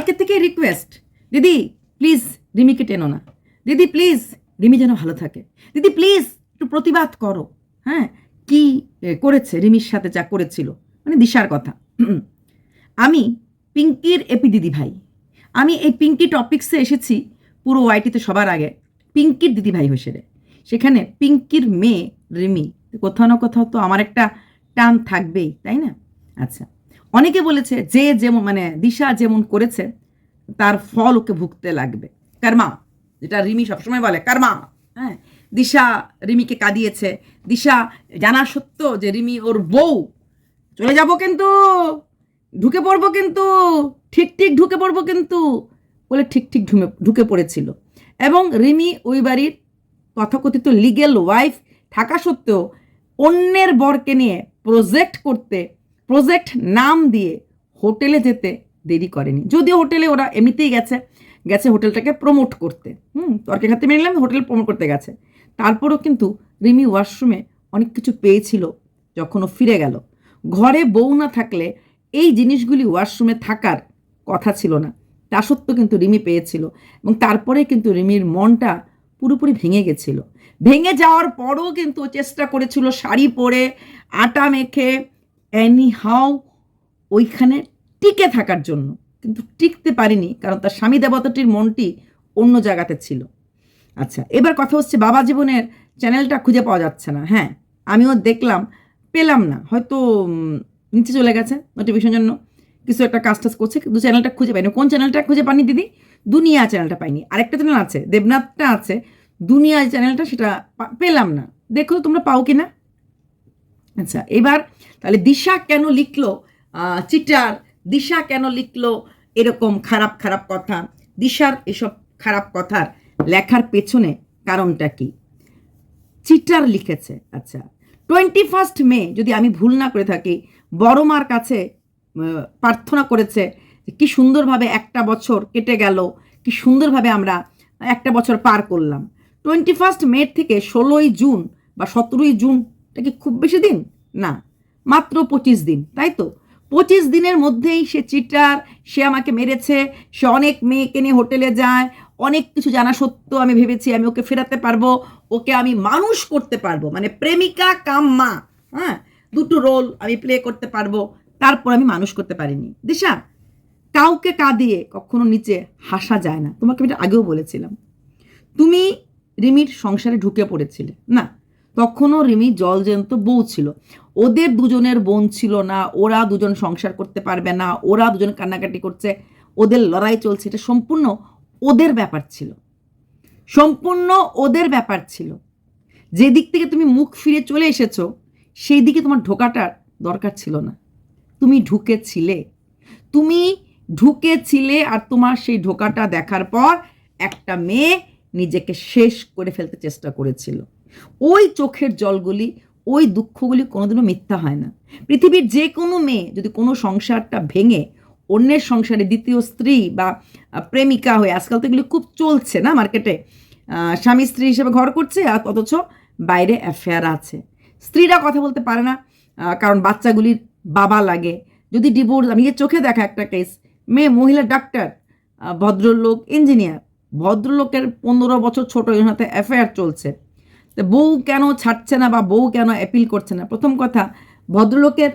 কালকে থেকে রিকোয়েস্ট দিদি প্লিজ রিমিকে টেনো না। দিদি প্লিজ রিমি যেন ভালো থাকে। দিদি প্লিজ একটু প্রতিবাদ করো। হ্যাঁ কি করেছে রিমির সাথে, যা করেছিল? মানে দিশার কথা। আমি পিঙ্কির এপি দিদি ভাই। আমি এই পিঙ্কি টপিক্সে এসেছি পুরো ওয়াইটিতে সবার আগে, পিঙ্কির দিদি ভাই হিসেবে সেখানে পিঙ্কির মেয়ে রিমি। কোথাও না কোথাও তো আমার একটা টান থাকবেই, তাই না? আচ্ছা। অনেকে বলেছে যে যেমন মানে দিশা যেমন করেছে, তার ফল ওকে ভুগতে লাগবে। কর্মা, যেটা রিমি সবসময় বলে, কর্মা। হ্যাঁ দিশা রিমিকে কাঁদিয়েছে। দিশা জানা সত্য যে রিমি ওর বউ। চলে যাব কিন্তু, ঢুকে পড়ব কিন্তু, ঠিক ঠিক ঢুকে পড়ব কিন্তু, বলে ঠিক ঠিক ঢুমে, ঢুকে পড়েছিল। এবং রিমি ওই বাড়ির তথাকথিত লিগেল ওয়াইফ থাকা সত্ত্বেও অন্যের বরকে নিয়ে প্রজেক্ট করতে প্রজেক্ট নাম দিয়ে হোটেলে যেতে দেরি করেনি। যদিও হোটেলে ওরা এমনিতেই গেছে গেছে হোটেলটাকে প্রমোট করতে। হুম তর্কে খাতে মেনে নিলাম, হোটেল প্রমোট করতে গেছে। তারপরও কিন্তু রিমি ওয়াশরুমে অনেক কিছু পেয়েছিল যখন ও ফিরে গেল। ঘরে বউ না থাকলে এই জিনিসগুলি ওয়াশরুমে থাকার কথা ছিল না। তা সত্ত্বেও কিন্তু রিমি পেয়েছিল এবং তারপরে কিন্তু রিমির মনটা পুরোপুরি ভেঙে গেছিল। ভেঙে যাওয়ার পরও কিন্তু চেষ্টা করেছিল শাড়ি পরে, আটা মেখে অ্যানি হাও ওইখানে টিকে থাকার জন্য। কিন্তু টিকতে পারিনি, কারণ তার স্বামী দেবতাটির মনটি অন্য জায়গাতে ছিল। আচ্ছা এবার কথা হচ্ছে বাবা জীবনের চ্যানেলটা খুঁজে পাওয়া যাচ্ছে না। হ্যাঁ আমিও দেখলাম, পেলাম না। হয়তো নিচে চলে গেছে নোটিফিকেশন জন্য। কিছু একটা কাজ টাজ করছে, কিন্তু চ্যানেলটা খুঁজে পাইনি। কোন চ্যানেলটা খুঁজে পানি দিদি? দুনিয়া চ্যানেলটা পাইনি। আরেকটা চ্যানেল আছে, দেবনাথটা আছে। দুনিয়া চ্যানেলটা, সেটা পেলাম না। দেখো তোমরা পাও কি না আচ্ছা এবার তাহলে দিশা কেন লিখলো? চিটার, দিশা কেন লিখলো এরকম খারাপ খারাপ কথা? দিশার এসব খারাপ কথার লেখার পেছনে কারণটা কি? চিটার লিখেছে আচ্ছা। টোয়েন্টি ফার্স্ট মে, যদি আমি ভুল না করে থাকি বড় মার কাছে প্রার্থনা করেছে কি সুন্দরভাবে একটা বছর কেটে গেল, কি সুন্দরভাবে আমরা একটা বছর পার করলাম। টোয়েন্টি ফার্স্ট মে থেকে ষোলোই জুন বা সতেরোই জুন এটা কি খুব বেশি দিন? না, মাত্র পঁচিশ দিন, তাই তো? পঁচিশ দিনের মধ্যেই সে চিটার, সে আমাকে মেরেছে, সে অনেক মেয়েকে নিয়ে হোটেলে যায়, অনেক কিছু জানা সত্য আমি ভেবেছি আমি ওকে ফেরাতে পারব, ওকে আমি মানুষ করতে পারব মানে প্রেমিকা কাম মা হ্যাঁ? দুটো রোল আমি প্লে করতে পারব, তারপর আমি মানুষ করতে পারিনি। দিশা, কাউকে কাঁদিয়ে কখনো নিচে হাসা যায় না। তোমাকে আমি এটা আগেও বলেছিলাম। তুমি রিমির সংসারে ঢুকে পড়েছিলে। না তখনও রিমি জলজন্ত বউ ছিল। ওদের দুজনের বোন ছিল না, ওরা দুজন সংসার করতে পারবে না, ওরা দুজন কান্নাকাটি করছে, ওদের লড়াই চলছে, এটা সম্পূর্ণ ওদের ব্যাপার ছিল। সম্পূর্ণ ওদের ব্যাপার ছিল। যে দিক থেকে তুমি মুখ ফিরে চলে এসেছ সেই দিকে তোমার ঢোকাটার দরকার ছিল না। তুমি ঢুকেছিলে। তুমি ঢুকেছিলে আর তোমার সেই ঢোকাটা দেখার পর একটা মেয়ে নিজেকে শেষ করে ফেলতে চেষ্টা করেছিল। ওই চোখের জলগুলি, ওই দুঃখগুলি কোনোদিনও মিথ্যা হয় না। পৃথিবীর যে কোনো মেয়ে যদি কোনো সংসারটা ভেঙে অন্যের সংসারে দ্বিতীয় স্ত্রী বা প্রেমিকা হয়ে, আজকাল তো এগুলি খুব চলছে না মার্কেটে স্বামী স্ত্রী হিসেবে ঘর করছে আর অথচ বাইরে অ্যাফেয়ার আছে। স্ত্রীরা কথা বলতে পারে না কারণ বাচ্চাগুলির বাবা লাগে। যদি ডিভোর্স আমি চোখে দেখা একটা কেস মেয়ে মহিলা ডাক্তার ভদ্রলোক ইঞ্জিনিয়ার ভদ্রলোকের পনেরো বছর ছোট এর সাথে অ্যাফেয়ার চলছে। বউ কেন ছাড়ছে না বা বউ কেন অ্যাপিল করছে না? প্রথম কথা, ভদ্রলোকের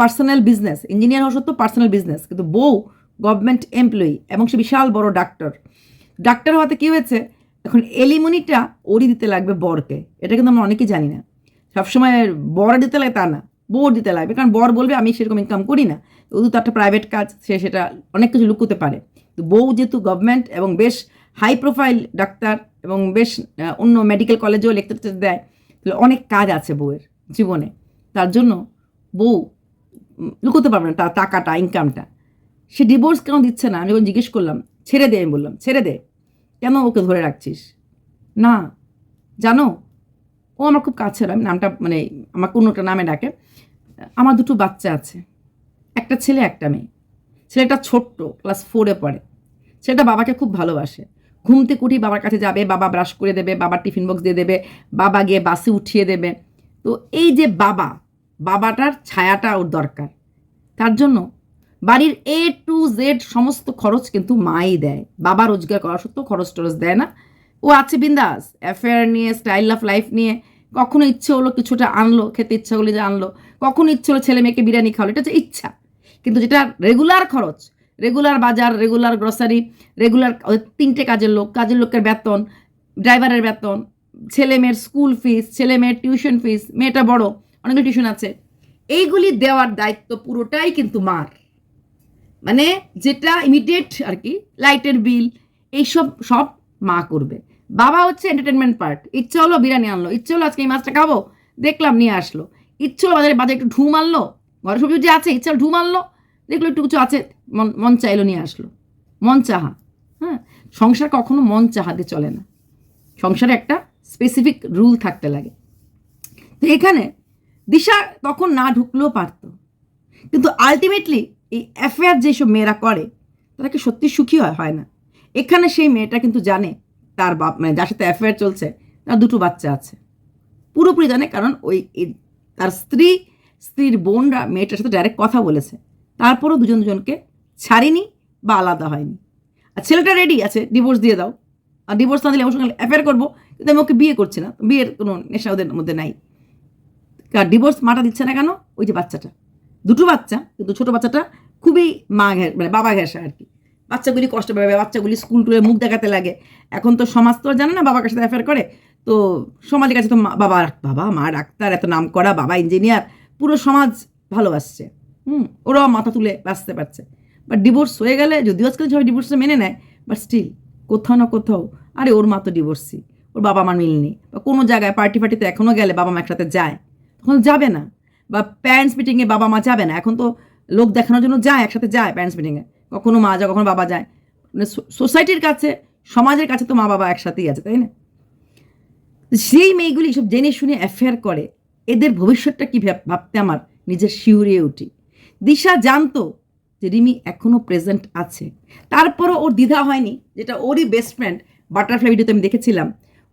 পার্সোনাল বিজনেস ইঞ্জিনিয়ার হওয়া সত্ত্বেও পার্সোনাল বিজনেস কিন্তু বউ গভর্নমেন্ট এমপ্লয়ি এবং সে বিশাল বড় ডাক্তার ডাক্তার হওয়াতে কী হয়েছে? এখন এলিমনিটা ওরই দিতে লাগবে বরকে। এটা কিন্তু আমরা অনেকেই জানি না। সবসময় বর দিতে লাগে তা না, বউর দিতে লাগবে। কারণ বর বলবে, আমি সেরকম ইনকাম করি না। ওদের তো একটা প্রাইভেট কাজ, সে সেটা অনেক কিছু লুকোতে পারে। তো বউ যেহেতু গভর্নমেন্ট এবং বেশ হাই প্রোফাইল ডাক্তার এবং বেশ অন্য মেডিকেল কলেজেও লেকচার দেয়। তাহলে অনেক কাজ আছে বউয়ের জীবনে। তার জন্য বউ লুকোতে পারবে না তার টাকাটা ইনকামটা সে ডিভোর্স কেন দিচ্ছে না? আমি যখন জিজ্ঞেস করলাম, ছেড়ে দে, আমি বললাম, ছেড়ে দে। কেন ওকে ধরে রাখছিস? না। জানো, ও আমার খুব কাছের। আমি নামটা মানে আমার কোনোটা নামে ডাকে। আমার দুটো বাচ্চা আছে। একটা ছেলে, একটা মেয়ে। ছেলেটা ছোট্ট ক্লাস ফোরে পড়ে। ছেলেটা বাবাকে খুব ভালোবাসে। ঘুমতে কুটি বাবার কাছে যাবে, বাবা ব্রাশ করে দেবে, বাবার টিফিন বক্স দিয়ে দেবে, বাবা গিয়ে বাসে উঠিয়ে দেবে। তো এই যে বাবা, বাবাটার ছায়াটা ওর দরকার। তার জন্য বাড়ির এ টু জেড সমস্ত খরচ কিন্তু মাই দেয়। বাবা রোজগার করা সত্ত্বেও খরচ টরচ দেয় না। ও আছে বিন্দাস অ্যাফেয়ার নিয়ে স্টাইল অফ লাইফ নিয়ে। কখনো ইচ্ছে হলো কিছুটা আনলো, খেতে ইচ্ছা হলে যে আনলো। কখনো ইচ্ছে হলো ছেলে মেয়েকে বিরিয়ানি খাওয়ালো, এটা হচ্ছে ইচ্ছা। কিন্তু যেটা রেগুলার খরচ রেগুলার বাজার রেগুলার গ্রসারি রেগুলার তিনটে কাজের লোক। কাজের লোকের বেতন ড্রাইভারের বেতন ছেলে মেয়ের স্কুল ফিস ছেলে মেয়ের টিউশন ফিস মেয়েটা বড় অনেকগুলো টিউশন আছে। এইগুলি দেওয়ার দায়িত্ব পুরোটাই কিন্তু মার। মানে যেটা ইমিডিয়েট আর কি লাইটের বিল এইসব সব মা করবে। বাবা হচ্ছে এন্টারটেনমেন্ট পার্ট ইচ্ছে হলো বিরিয়ানি আনলো, ইচ্ছে হলো আজকে এই মাছটা খাব, দেখলাম নিয়ে আসলো। ইচ্ছে হলো বাজারে বাজারে একটু ঢু মারলো ঘরে সবজি আছে, ইচ্ছা হলো ঢু মারলো দেখল একটু কিছু আছে, মন মন চাইলো নিয়ে আসলো। মন চাহা হ্যাঁ? সংসার কখনো মন চাহাতে চলে না। সংসারে একটা স্পেসিফিক রুল থাকতে লাগে। তো এখানে দিশা তখন না ঢুকলেও পারত। কিন্তু আলটিমেটলি এই অ্যাফেয়ার যেসব মেয়েরা করে, তারা কি সত্যি সুখী হয় হয় না। এখানে সেই মেয়েটা কিন্তু জানে তার বাপ মানে যার সাথে অ্যাফেয়ার চলছে, তার দুটো বাচ্চা আছে। পুরোপুরি জানে কারণ ওই তার স্ত্রী, স্ত্রীর বোনরা মেয়েটার সাথে ডাইরেক্ট কথা বলেছে। তারপরও দুজন দুজনকে ছাড়েনি বা আলাদা হয়নি। আর ছেলেটা রেডি আছে ডিভোর্স দিয়ে দাও। আর ডিভোর্স না দিলে আমার সঙ্গে অ্যাফেয়ার করব, কিন্তু আমি ওকে বিয়ে করছি না। বিয়ের কোনো নেশা ওদের মধ্যে নাই। কার ডিভোর্স মাটা দিচ্ছে না কেন? ওই যে বাচ্চাটা। দুটো বাচ্চা, কিন্তু ছোটো বাচ্চাটা খুবই মা ঘে মানে বাবা ঘেঁষা আর কি। বাচ্চাগুলি কষ্ট পাবে, বাচ্চাগুলি স্কুল টুলে মুখ দেখাতে লাগে। এখন তো সমাজ তো আর জানে না বাবার কাছে অ্যাফেয়ার করে। তো সমাজের কাছে তো মা- বাবা বাবা, মা ডাক্তার, এত নাম করা, বাবা ইঞ্জিনিয়ার পুরো সমাজ ভালোবাসছে। হুম, ওরাও মাথা তুলে বাঁচতে পারছে। বাট ডিভোর্স হয়ে গেলে, যদিও আজকাল সবাই ডিভোর্সটা মেনে নেয় বাট স্টিল কোথাও না কোথাও, আরে ওর মা তো ডিভোর্সি ওর বাবা মার মিলনি বা কোনো জায়গায় পার্টি ফার্টিতে এখনও গেলে বাবা মা একসাথে যায়, তখন যাবে না। বা প্যারেন্টস মিটিংয়ে বাবা মা যাবে না, এখন তো লোক দেখানোর জন্য যায়, একসাথে যায় প্যারেন্টস মিটিংয়ে কখনো মা যায়, কখনো বাবা যায়। মানে সোসাইটির কাছে, সমাজের কাছে তো মা বাবা একসাথেই আছে, তাই না? সেই মেয়েগুলি সব জেনে শুনে অ্যাফেয়ার করে, এদের ভবিষ্যৎটা কী ভাব- ভাবতে আমার নিজের শিউরিয়ে উঠি। দিশা জানতো যে রিমি এখনও প্রেজেন্ট আছে। তারপরও ওর দ্বিধা হয়নি, যেটা ওরই বেস্ট ফ্রেন্ড বাটারফ্লাই ভিডিওতে আমি দেখেছিলাম।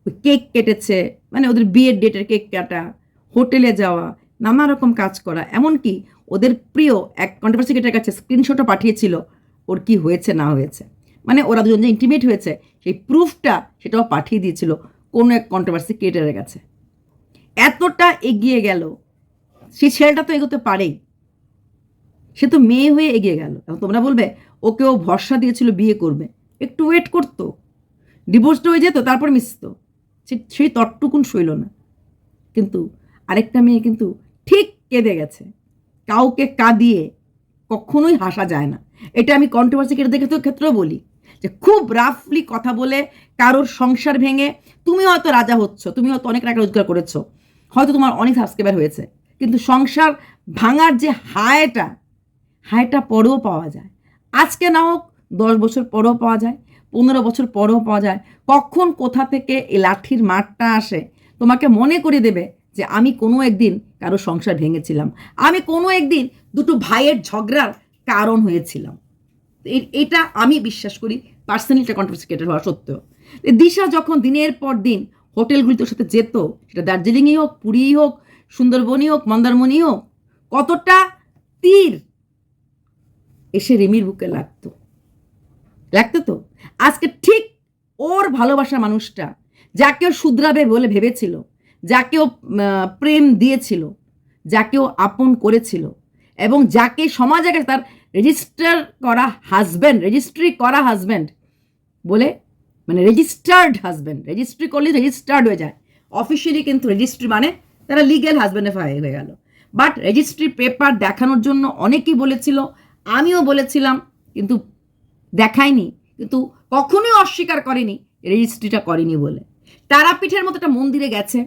ওই কেক কেটেছে মানে ওদের বিয়ের ডেটের কেক কাটা হোটেলে যাওয়া, নানা রকম কাজ করা, এমনকি ওদের প্রিয় এক কন্ট্রোভার্সি ক্রিয়েটার কাছে স্ক্রিনশটও পাঠিয়েছিল, ওর কি হয়েছে, না হয়েছে। মানে ওরা দুজন যে ইন্টিমেট হয়েছে, সেই প্রুফটা সেটাও পাঠিয়ে দিয়েছিল কোনো এক কন্ট্রোভার্সি ক্রিয়েটারের কাছে। এতটা এগিয়ে গেল, সেই ছেলেটা তো এগোতে পারেই। সে তো মেয়ে হয়ে এগিয়ে গেল। এখন তোমরা বলবে ওকে ও ভরসা দিয়েছিল বিয়ে করবে। একটু ওয়েট করতো। ডিভোর্সড হয়ে যেত, তারপর মিশতো সেই তটটুকুন সইল না। কিন্তু আরেকটা মেয়ে কিন্তু ঠিক কেঁদে গেছে। কাউকে কাঁদিয়ে কখনোই হাসা যায় না। এটা আমি কন্ট্রোভার্সি দেখে ক্ষেত্রেও বলি যে খুব রাফলি কথা বলে কারোর সংসার ভেঙে তুমি হয়তো রাজা হচ্ছ, তুমি হয়তো অনেক টাকা রোজগার করেছ, হয়তো তোমার অনেক সাবস্ক্রাইবার হয়েছে। কিন্তু সংসার ভাঙার যে হায়টা হায়টা পরেও পাওয়া যায়। আজকে না হোক দশ বছর পরেও পাওয়া যায়, পনেরো বছর পরেও পাওয়া যায়, কখন কোথা থেকে এই লাঠির মাঠটা আসে তোমাকে মনে করে দেবে যে আমি কোনো একদিন কারও সংসার ভেঙেছিলাম। আমি কোনো একদিন দুটো ভাইয়ের ঝগড়ার কারণ হয়েছিলাম। এটা আমি বিশ্বাস করি পার্সোনালিটা কন্ট্রোভার্সিকেটেড হওয়া সত্ত্বেও দিশা যখন দিনের পর দিন হোটেলগুলিতে ওর সাথে যেত, সেটা দার্জিলিংই হোক, পুরীই হোক, সুন্দরবনই হোক মন্দারমণি হোক, কতটা তীর এসে রিমির বুকে লাগতো। লাগতো তো? আজকে ঠিক ওর ভালোবাসা মানুষটা, যাকেও শুধরাবে বলে ভেবেছিল যাকে ও প্রেম দিয়েছিল যাকে ও আপন করেছিল এবং যাকে সমাজে তার রেজিস্টার করা হাজব্যান্ড রেজিস্ট্রি করা হাজব্যান্ড বলে মানে রেজিস্টার্ড হাজব্যান্ড রেজিস্ট্রি করলে রেজিস্টার্ড হয়ে যায়। অফিসিয়ালি কিন্তু রেজিস্ট্রি মানে তারা লিগেল হাজব্যান্ডে হয়ে গেল। বাট রেজিস্ট্রি পেপার দেখানোর জন্য অনেকেই বলেছিল আমিও বলেছিলাম, কিন্তু দেখায়নি, কিন্তু কখনোই অস্বীকার করেনি, রেজিস্ট্রিটা করেনি বলে। তারাপীঠের মতো একটা মন্দিরে গেছে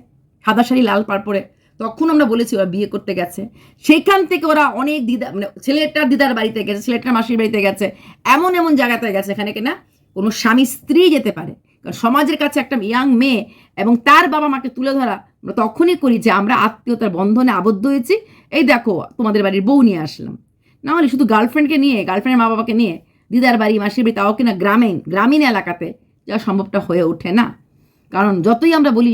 সাদা শাড়ি লাল পাড় পরে তখন আমরা বলেছি ওরা বিয়ে করতে গেছে। সেখান থেকে ওরা অনেক দিদা মানে ছেলেটার দিদার বাড়িতে গেছে, ছেলেটার মাসির বাড়িতে গেছে, এমন এমন জায়গাতে গেছে এখানে কিনা কোনো স্বামী স্ত্রী যেতে পারে। কারণ সমাজের কাছে একটা ইয়াং মেয়ে এবং তার বাবা মাকে তুলে ধরা আমরা তখনই করি যে আমরা আত্মীয়তার বন্ধনে আবদ্ধ হয়েছি। এই দেখো, তোমাদের বাড়ির বউ নিয়ে আসলাম। না হলে শুধু গার্লফ্রেন্ডকে নিয়ে গার্লফ্রেন্ডের মা বাবাকে নিয়ে, দিদার বাড়ি, মাসির বাড়ি, তাও কিনা গ্রামীণ গ্রামীণ এলাকাতে যাওয়া সম্ভবটা হয়ে ওঠে না। কারণ যতই আমরা বলি,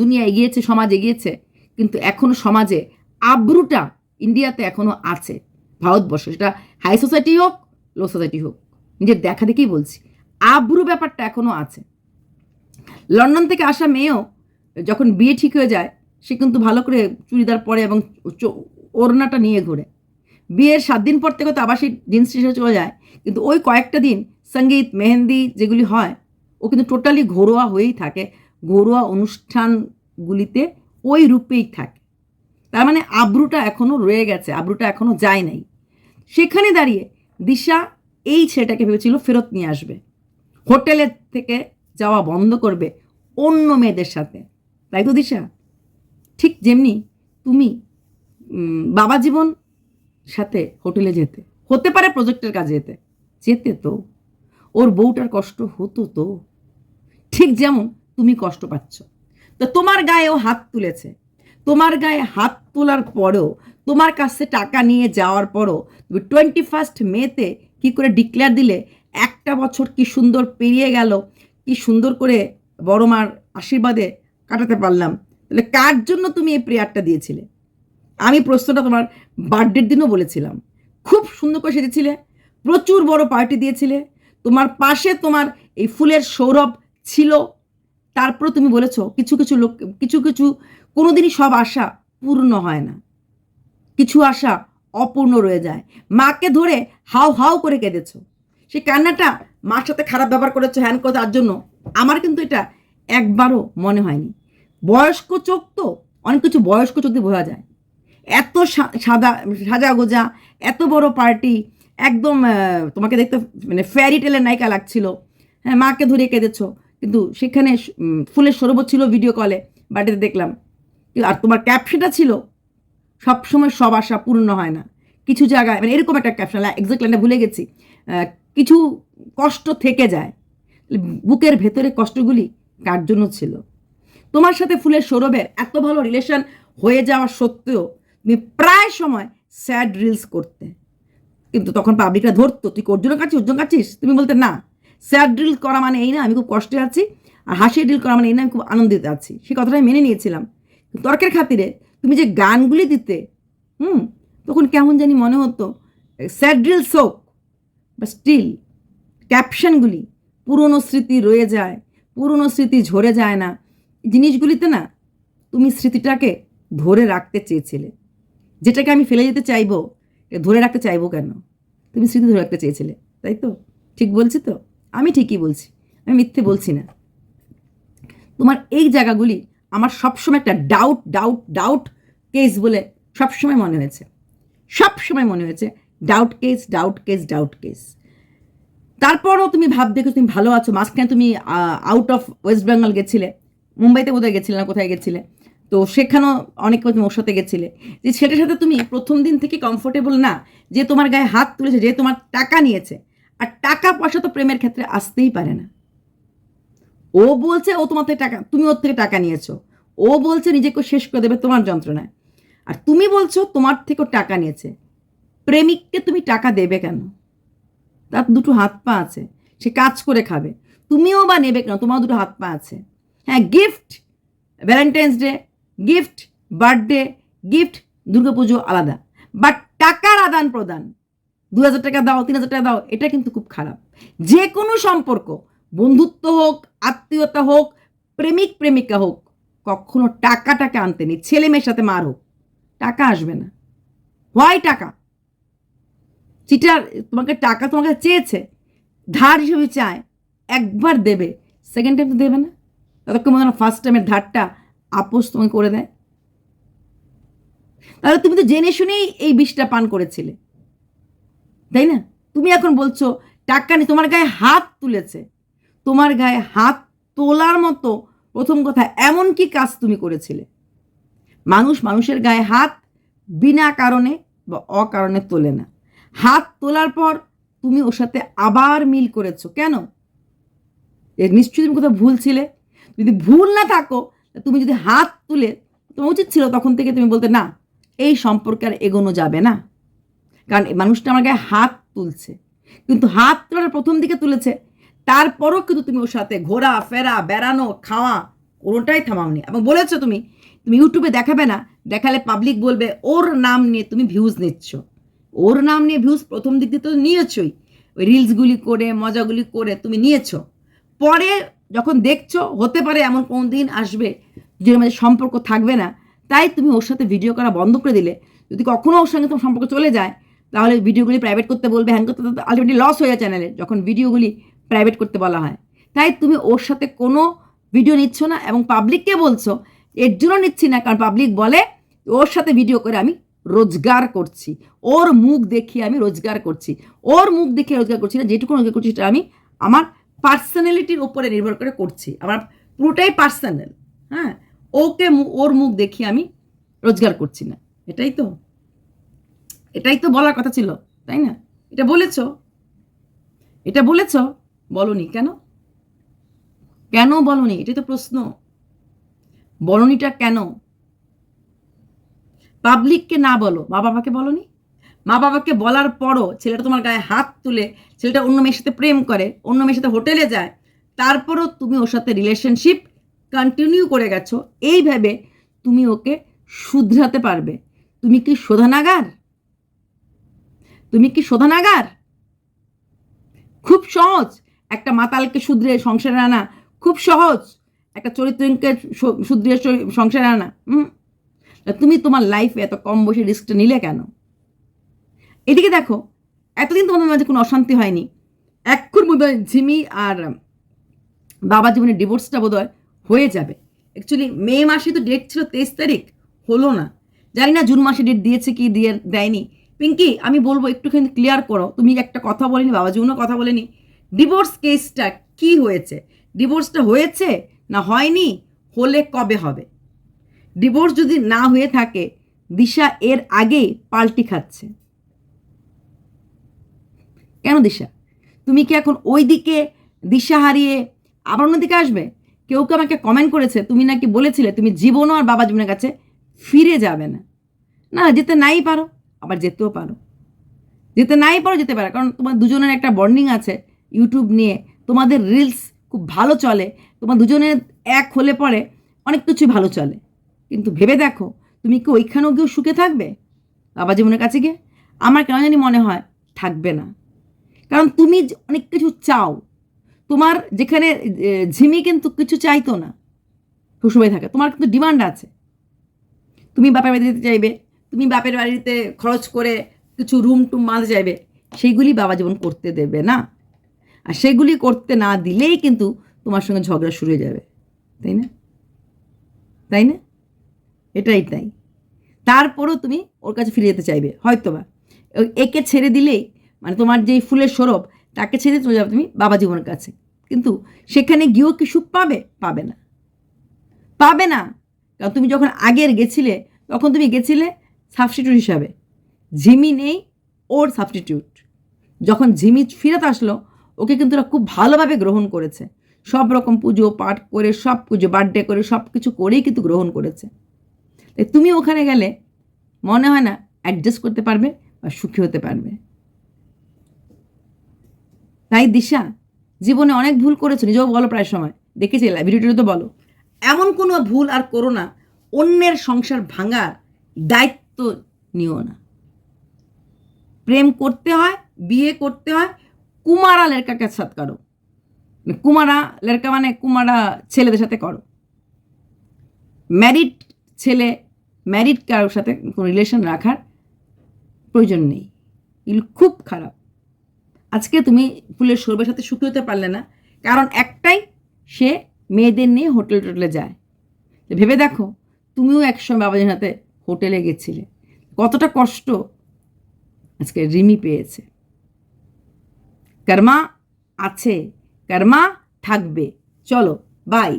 দুনিয়া এগিয়েছে, সমাজ এগিয়েছে, কিন্তু এখনও সমাজে আব্রুটা ইন্ডিয়াতে এখনও আছে, ভারতবর্ষ। সেটা হাই সোসাইটি হোক লো সোসাইটি হোক। নিজের দেখা দেখেই বলছি, আব্রু ব্যাপারটা এখনও আছে। লন্ডন থেকে আসা মেয়েও যখন বিয়ে ঠিক হয়ে যায়, সে কিন্তু ভালো করে চুড়িদার পরে এবং ওড়নাটা নিয়ে ঘোরে। বিয়ের সাত দিন পর থেকে তো আবার সেই জিন্স টি চলে যায়। কিন্তু ওই কয়েকটা দিন সংগীত, মেহেন্দি যেগুলি হয়, ও কিন্তু টোটালি ঘরোয়া হয়েই থাকে। ঘরোয়া অনুষ্ঠানগুলিতে ওই রূপেই থাকে। তার মানে আব্রুটা এখনও রয়ে গেছে, আব্রুটা এখনও যায় নাই। সেখানে দাঁড়িয়ে দিশা এই ছেলেটাকে ভেবেছিল ফেরত নিয়ে আসবে। হোটেলের থেকে যাওয়া বন্ধ করবে অন্য মেয়েদের সাথে। তাই তো দিশা? ঠিক যেমনি তুমি বাবা জীবন সাথে হোটেলে যেতে। হতে পারে প্রজেক্টের কাজে যেতে। যেতে তো। ওর বউটার কষ্ট হতো তো। ঠিক যেমন তুমি কষ্ট পাচ্ছ। তো তোমার গায়েও হাত তুলেছে। তোমার গায়ে হাত তোলার পরেও, তোমার কাছে টাকা নিয়ে যাওয়ার পরও তুমি টোয়েন্টি ফার্স্ট মেতে কী করে ডিক্লেয়ার দিলে, একটা বছর কি সুন্দর পেরিয়ে গেল, কি সুন্দর করে বড় মার আশীর্বাদে কাটাতে পারলাম। তাহলে কার জন্য তুমি এই প্রেয়ারটা দিয়েছিলে? আমি প্রশ্নটা তোমার বার্থডের দিনও বলেছিলাম। খুব সুন্দর করে সেজেছিলে, প্রচুর বড় পার্টি দিয়েছিলে, তোমার পাশে তোমার এই ফুলের সৌরভ ছিল। তারপর তুমি বলেছ, কিছু কিছু লোক, কিছু কিছু, কোনোদিনই সব আশা পূর্ণ হয় না। কিছু আশা অপূর্ণ রয়ে যায়। মাকে ধরে হাউ হাউ করে কেঁদেছো। সেই কান্নাটা মার সাথে খারাপ ব্যবহার করেছ হ্যান করে তার জন্য। আমার কিন্তু এটা একবারও মনে হয়নি। বয়স্ক চোখ তো, অনেক কিছু বয়স্ক চোখ দিয়ে বোঝা যায়। এত সাদা, সাজা গোজা, এত বড় পার্টি, একদম তোমাকে দেখতে মানে ফ্যারি টেলের নায়িকা লাগছিল। হ্যাঁ মাকে ধরে কেঁদেছো। কিন্তু সেখানে ফুলের সরবত ছিল ভিডিও কলে বাড়িতে দেখলাম। আর তোমার ক্যাপশনটা ছিল, সবসময় সব আশা পূর্ণ হয় না। কিছু জায়গায় মানে এরকম একটা ক্যাপশন এক্সাক্ট লাইনটা ভুলে গেছি। কিছু কষ্ট থেকে যায়। বুকের ভেতরে কষ্টগুলি কার জন্য ছিল? তোমার সাথে ফুলের সৌরভের এত ভালো রিলেশন হয়ে যাওয়া সত্ত্বেও প্রায় সময় স্যাড রিলস করতে। কিন্তু তখন পাবলিকরা ধরতো, তুই অর্জুন কাছিস অর্জুন কাছিস তুমি বলতে, না স্যাড রিল করা মানে এই না, আমি খুব কষ্টে আছি আর হাসি ড্রিল করা মানে এই না, আমি খুব আনন্দিত আছি। সেই কথাটা মেনে নিয়েছিলাম। তর্কের খাতিরে তুমি যে গানগুলি দিতে, হুম, তখন কেমন জানি মনে হতো স্যাড রিলস হোক বা স্টিল ক্যাপশনগুলি পুরনো স্মৃতি রয়ে যায়, পুরনো স্মৃতি ঝরে যায় না। জিনিসগুলিতে না, তুমি স্মৃতিটাকে ধরে রাখতে চেয়েছিলে। যেটাকে আমি ফেলে যেতে চাইব ধরে রাখতে চাইব কেন? তুমি স্মৃতি ধরে রাখতে চেয়েছিলে, তাই তো? ঠিক বলছি তো? আমি ঠিকই বলছি, আমি মিথ্যে বলছি না। তোমার এই জায়গাগুলি আমার সবসময় একটা ডাউট ডাউট ডাউট কেস বলে সবসময় মনে হয়েছে। সবসময় মনে হয়েছে doubt case doubt case doubt case তারপরও তুমি ভাব দেখো তুমি ভালো আছো, মাঝখানে তুমি আউট অফ ওয়েস্ট বেঙ্গল গেছিলে, মুম্বাইতে কোথায় গেছিলে না, কোথায় গেছিলে? তো সেখানেও অনেক ওর সাথে গেছিলে। যে সেটার সাথে তুমি প্রথম দিন থেকে কমফোর্টেবল না, যে তোমার গায়ে হাত তুলেছে, যে তোমার টাকা নিয়েছে, আর টাকা পয়সা তো প্রেমের ক্ষেত্রে আসতেই পারে না। ও বলছে, ও তোমার থেকে টাকা, তুমি ওর থেকে টাকা নিয়েছো। ও বলছে, নিজেকে শেষ করে দেবে তোমার যন্ত্রণায়। আর তুমি বলছো, তোমার থেকেও টাকা নিয়েছে। প্রেমিককে তুমি টাকা দেবে কেন? তার দুটো হাত পা আছে, সে কাজ করে খাবে। তুমিও বা নেবে কেন? তোমার দুটো হাত পা আছে। হ্যাঁ gift valentine's day gift birthday gift Durgapuja আলাদা। বাট টাকার আদান প্রদান দু হাজার টাকা দাও, তিন হাজার টাকা দাও, এটা কিন্তু খুব খারাপ। যে কোনো সম্পর্ক, বন্ধুত্ব হোক, আত্মীয়তা হোক, প্রেমিক, প্রেমিকা হোক, কখনো টাকাটাকে আনতে নেই, ছেলে মেয়ের সাথে মার হোক, টাকা আসবে না। হোয়াই টাকা? চিটার তোমাকে টাকা তোমাকে চেয়েছে, ধার হিসেবে চায়, একবার দেবে সেকেন্ড টাইম তো দেবে না। ততক্ষণ মনে হয় ফার্স্ট টাইমের ধারটা আপোষ তোমাকে করে দেয়। তাহলে তুমি তো জেনে শুনেই এই বিষটা পান করেছিলে। তাই না? তুমি এখন বলছো টাকা নেই তোমার গায়ে হাত তুলেছে। তোমার গায়ে হাত তোলার মতো প্রথম কথা এমন কি কাজ তুমি করেছিলে? মানুষ মানুষের গায়ে হাত বিনা কারণে বা অকারণে তোলে না। হাত তোলার পর তুমি ওর সাথে আবার মিল করেছ। কেন? এর নিশ্চয়ই তুমি কোথাও ভুল ছিলে। যদি ভুল না থাকো তুমি যদি হাত তুলে তোমার উচিত ছিল তখন থেকে তুমি বলতে, না, এই সম্পর্কে আর এগোনো যাবে না। কারণ মানুষটা আমার গায়ে হাত তুলছে। কিন্তু হাত তোলার প্রথম দিকে তুলেছে, তারপরও কিন্তু তুমি ওর সাথে ঘোরা, ফেরা, বেড়ানো, খাওয়া, কোনোটাই থামাওনি। এবং বলেছ তুমি তুমি ইউটিউবে দেখাবে না, দেখালে পাবলিক বলবে, ওর নাম নিয়ে তুমি ভিউজ নিচ্ছ। ওর নাম নিয়ে ভিউজ প্রথম দিক দিয়ে তো নিয়েছই। ওই রিলসগুলি করে, মজাগুলি করে তুমি নিয়েছো। পরে যখন দেখছ, হতে পারে এমন কোনো দিন আসবে যে মাঝে সম্পর্ক থাকবে না, তাই তুমি ওর সাথে ভিডিও করা বন্ধ করে দিলে। যদি কখনো ওর সঙ্গে তোমার সম্পর্ক চলে যায়, তাহলে ভিডিওগুলি প্রাইভেট করতে বলবে হ্যাং করতে আলটিমেটলি লস হয়ে যায় চ্যানেলে যখন ভিডিওগুলি প্রাইভেট করতে বলা হয়। তাই তুমি ওর সাথে কোনো ভিডিও নিচ্ছ না এবং পাবলিককে বলছো, এর জন্য নিচ্ছি না, কারণ পাবলিক বলে, ওর সাথে ভিডিও করে আমি রোজগার করছি। ওর মুখ দেখিয়ে আমি রোজগার করছি। ওর মুখ দেখিয়ে রোজগার করছি না, যেটুকু রোজগার করছি সেটা আমি আমার পার্সোনালিটির উপরে নির্ভর করে করছি। আমার পুরোটাই পার্সোনাল হ্যাঁ? ওকে ওর মুখ দেখিয়ে আমি রোজগার করছি না। এটাই তো। এটাই তো বলার কথা ছিল, তাই না? এটা বলেছ? এটা বলেছ? বলনি কেন? কেন বলনি? এটাই তো প্রশ্ন। বলনিটা কেন? পাবলিককে না বলো। মা বাবাকে বলনি? মা বাবাকে বলার পরও ছেলেটা তোমার গায়ে হাত তুলে ছেলেটা অন্য মেয়ের সাথে প্রেম করে, অন্য মেয়ের সাথে হোটেলে যায়, তারপরও তুমি ওর সাথে রিলেশনশিপ কন্টিনিউ করে গেছো, এই ভেবে তুমি ওকে শুধরাতে পারবে। তুমি কি শোধনাগার? তুমি কি শোধনাগার? খুব সহজ। একটা মাতালকে শুধরে সংসারে আনা খুব সহজ। একটা চরিত্রহীনকে শু- শুধরে সংসারে আনা তুমি তোমার লাইফে এত কম বয়সে রিস্কটা নিলে কেন? এদিকে দেখো, এতদিন তোমাদের মাঝে কোনো অশান্তি হয়নি। এখন বোধ হয় ঝিমি আর বাবা জীবনের ডিভোর্সটা বোধ হয় হয়ে যাবে। অ্যাকচুয়ালি মে মাসে তো ডেট ছিল তেইশ তারিখ, হলো না। জানি না জুন মাসে ডেট দিয়েছে কি দিয়ে দেয়নি। পিঙ্কি আমি বলব একটুখানি ক্লিয়ার করো। তুমি একটা কথা বলেনি, বাবা জীবনও কথা বলেনি। ডিভোর্স কেসটা কি হয়েছে? ডিভোর্সটা হয়েছে না হয়নি? হলে কবে হবে? ডিভোর্স যদি না হয়ে থাকে, দিশা এর আগেই পাল্টি খাচ্ছে। কেন দিশা? তুমি কি এখন ওই দিকে দিশা হারিয়ে আবার অন্যদিকে আসবে? কেউ কেউ আমাকে কমেন্ট করেছে, তুমি নাকি বলেছিলে, তুমি জীবনও আর বাবা জীবনের কাছে ফিরে যাবে না। না, যেতে নাই পারো, আবার যেতেও পারো। যেতে নাই পারো, যেতে পারো, কারণ তোমার দুজনের একটা বন্ডিং আছে ইউটিউব নিয়ে। তোমাদের রিলস খুব ভালো চলে, তোমার দুজনের এক হলে পরে অনেক কিছুই ভালো চলে। কিন্তু ভেবে দেখো, তুমি কি ওইখানেও গিয়েও সুখে থাকবে? বাবা জীবনের কাছে গিয়ে? আমার কেন জানি মনে হয় থাকবে না। কারণ তুমি অনেক কিছু চাও তোমার যেখানে ঝিমি কিন্তু কিছু চাইতো না। শ্বশুরবাড়ি থাকে। তোমার কিন্তু ডিমান্ড আছে। তুমি বাপের বাড়িতে যেতে চাইবে, তুমি বাপের বাড়িতে খরচ করে কিছু রুম টুম বাঁধতে চাইবে সেইগুলি বাবা জীবন করতে দেবে না। আর সেগুলি করতে না দিলেই কিন্তু তোমার সঙ্গে ঝগড়া শুরু হয়ে যাবে। তাই না? তাই না? এটাই তাই। তারপরও তুমি ওর কাছে ফিরে যেতে চাইবে হয়তো বা একে ছেড়ে দিলেই মানে তোমার যেই ফুলের সরব তাকে ছেড়ে চলে যাবে তুমি বাবা জীবনের কাছে। কিন্তু সেখানে গিয়েও কি সুখ পাবে? পাবে না। পাবে না। কারণ তুমি যখন আগের গেছিলে, তখন তুমি গেছিলে সাবস্টিটিউট হিসাবে। ঝিমি নেই, ওর সাবস্টিটিউট যখন ঝিমি ফিরত আসলো, ওকে কিন্তু ওরা খুব ভালোভাবে গ্রহণ করেছে। সব রকম পুজো, পাঠ করে, সব পুজো বার্থডে করে, সব কিছু করেই কিন্তু গ্রহণ করেছে। তুমি ওখানে গেলে মনে হয় না অ্যাডজাস্ট করতে পারবে বা সুখী হতে পারবে। তাই দিশা, জীবনে অনেক ভুল করেছ, নিজেও বলো প্রায় সময়। দেখেছি ভিডিওটা তো বলো। এমন কোনো ভুল আর করো না, অন্যের সংসার ভাঙার দায়িত্ব নিও না। প্রেম করতে হয়, বিয়ে করতে হয়, কুমারা লেরকাকে সাথ করো। কুমারা লেরকা মানে কুমারা ছেলেদের সাথে করো। ম্যারিড ছেলে, ম্যারিড কারোর সাথে কোনো রিলেশন রাখার প্রয়োজন নেই। খুব খারাপ। আজকে তুমি ফুলের সর্বের সাথে সুখী হতে পারলে না। কারণ একটাই, সে মেয়েদের নিয়ে হোটেল টোটেলে যায়। ভেবে দেখো, তুমিও একসময় বাবাজির হাতে হোটেলে গেছিলে। কতটা কষ্ট আজকে রিমি পেয়েছে। কর্মা আছে, কর্মা থাকবে। চলো বাই